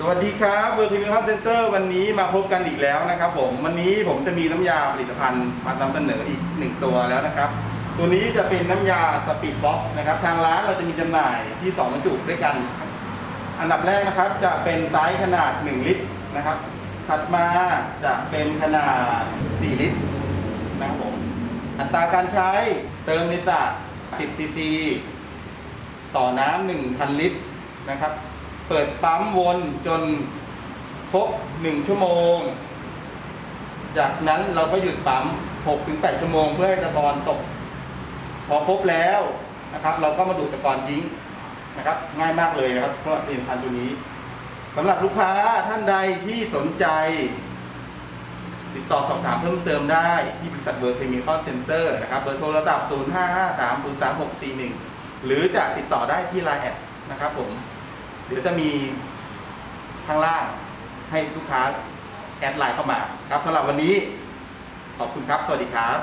สวัสดีครับเวอร์ทีมิคัพเซ็นเตอร์วันนี้มาพบกันอีกแล้วนะครับผมวันนี้ผมจะมีน้ำยาผลิตภัณฑ์มานำเสนออีกหนึ่งตัวแล้วนะครับ ตัวนี้จะเป็นน้ำยาสปีดบ็อกนะครับทางร้านเราจะมีจำหน่ายที่2บรรจุด้วยกัน อันดับแรกนะครับจะเป็นไซส์ขนาด 1 ลิตรนะครับ ถัดมาจะเป็นขนาด 4 ลิตรนะครับผมอัตราการใช้เติมในสระ10ซีซีต่อน้ำ1,000 ลิตรนะครับ เปิดปั๊มวนจนครบ1ชั่วโมง จากนั้นเราก็หยุดปั๊ม6-8ชั่วโมง เพื่อให้ตะกอนตก พอครบแล้วนะครับ เราก็มาดูดตะกอนทิ้งนะครับ ง่ายมากเลยนะครับสำหรับผลิตภัณฑ์ตัวนี้สำหรับลูกค้าท่านใดที่สนใจ ติดต่อสอบถามเพิ่มเติมได้ที่บริษัทเบอร์เคมีคอนเซ็นเตอร์นะครับ เบอร์โทรศัพท์ 0 5 5 3 0 3 6 4 1 หรือจะติดต่อได้ที่ไลน์แอดนะครับผม เดี๋ยวจะมีข้างล่างให้ลูกค้าแอดไลน์เข้ามา ครับสำหรับวันนี้ขอบคุณครับ สวัสดีครับ